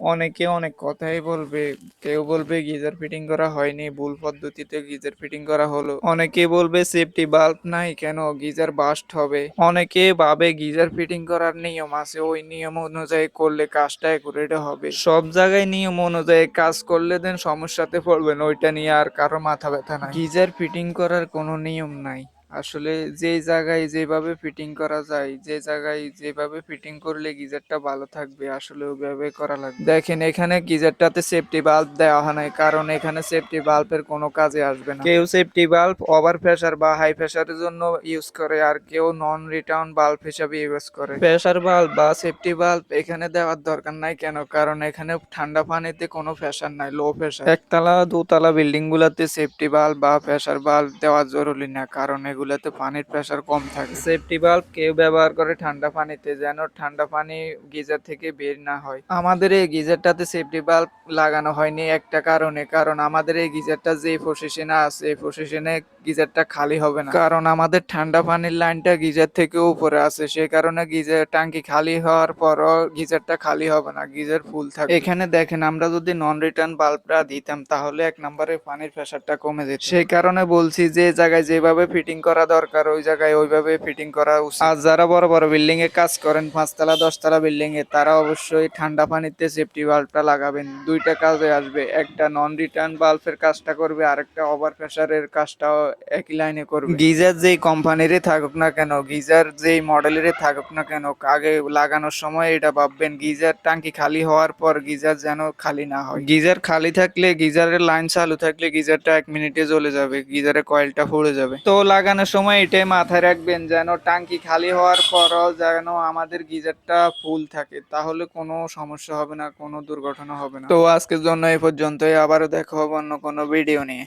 অনেকে অনেক কথাই বলবে, কেউ বলবে গিজার ফিটিং করা হয়নি, ভুল পদ্ধতিতে গিজার ফিটিং করা হলো। অনেকে বলবে সেফটি বাল্ব নাই, কেন গিজার বাস্ট হবে? অনেকে ভাবে গিজার ফিটিং করার নিয়ম আছে, ওই নিয়ম অনুযায়ী করলে কাজটা একুরেট হবে। সব জায়গায় নিয়ম অনুযায়ী কাজ করলে দেন সমস্যাতে পড়বেন, ওইটা নিয়ে আর কারও মাথা ব্যথা নাই। গিজার ফিটিং করার কোনো নিয়ম নাই। আসলে যে জায়গায় যেভাবে ফিটিং করা যায়, যে জায়গায় যেভাবে ফিটিং করলে গিজারটা ভালো থাকবে, আসলে ওইভাবে করা লাগবে। দেখেন, এখানে গিজারটাতে সেফটি বাল্ব দেওয়া হয় নাই, কারণ এখানে সেফটি বাল্বের কোনো কাজে আসবে না। কেউ সেফটি বাল্ব ওভার প্রেসার বা হাই প্রেসারের জন্য ইউজ করে, আর কেউ নন রিটার্ন বাল্ব হিসাবে ইউজ করে। প্রেসার বাল্ব বা সেফটি বাল্ব এখানে দেওয়ার দরকার নাই কেন? কারণ এখানে ঠান্ডা পানিতে কোনো প্রেসার নাই লো প্রেসার একতলা, দোতলা বিল্ডিং গুলাতে সেফটি বাল্ব বা প্রেসার বাল্ব দেওয়া জরুরি না, কারণ এগুলাতে পানির প্রেসার কম থাকে। সেফটি বাল্ব কেউ ব্যবহার করে ঠান্ডা পানিতে যেন ঠান্ডা পানি গিজার থেকে বের না হয়। আমাদের এই গিজারটাতে সেফটি বাল্ব লাগানো হয়নি একটা কারণে, কারণ আমাদের এই গিজারটা যে পজিশনে আছে, এই পজিশনে গিজারটা খালি হবে না। কারণ আমাদের ঠান্ডা পানির লাইনটা গিজার থেকে উপরে আছে সেই কারণে গিজার ট্যাঙ্কি খালি হওয়ার পরও গিজারটা খালি হবে না, গিজার ফুল থাকে এখানে দেখেন, আমরা যদি নন রিটার্ন বাল্বটা দিতাম, তাহলে এক নম্বরে পানির প্রেসারটা কমে যেত। সেই কারণে বলছি, যে জায়গায় যেভাবে ফিটিং করা দরকার, ওই জায়গায় ওইভাবে ফিটিং করা উচিত। আর যারা বড় বড় বিল্ডিং এ কাজ করেন, পাঁচতলা, দশতলা বিল্ডিং এ, তারা অবশ্যই ঠান্ডা পানিতে সেফটি বাল্বটা লাগাবেন। দুইটা কাজে আসবে, একটা নন রিটার্ন বাল্বের কাজটা করবে, আর একটা ওভার প্রেসারের কাজটাও একই লাইনে করবে। গিজার যেই কোম্পানিরই থাকুক না কেন, গিজার যেই মডেলেরই থাকুক না কেন, আগে লাগানোর সময় এটা ভাববেন, গিজার টাঙ্কি খালি হওয়ার পর গিজার যেন খালি না হয়। গিজার খালি থাকলে, গিজারের লাইন চালু থাকলে গিজারটা এক মিনিটে জ্বলে যাবে গিজারের কয়েলটা ফুড়ে যাবে। তো লাগানোর সময় এটাই মাথায় রাখবেন যেন টাঙ্কি খালি হওয়ার পরও যেন আমাদের গিজারটা ফুল থাকে। তাহলে কোনো সমস্যা হবে না, কোনো দুর্ঘটনা হবে না। তো আজকের জন্য এই পর্যন্তই। আবারও দেখা হবে অন্য কোনো ভিডিও নিয়ে।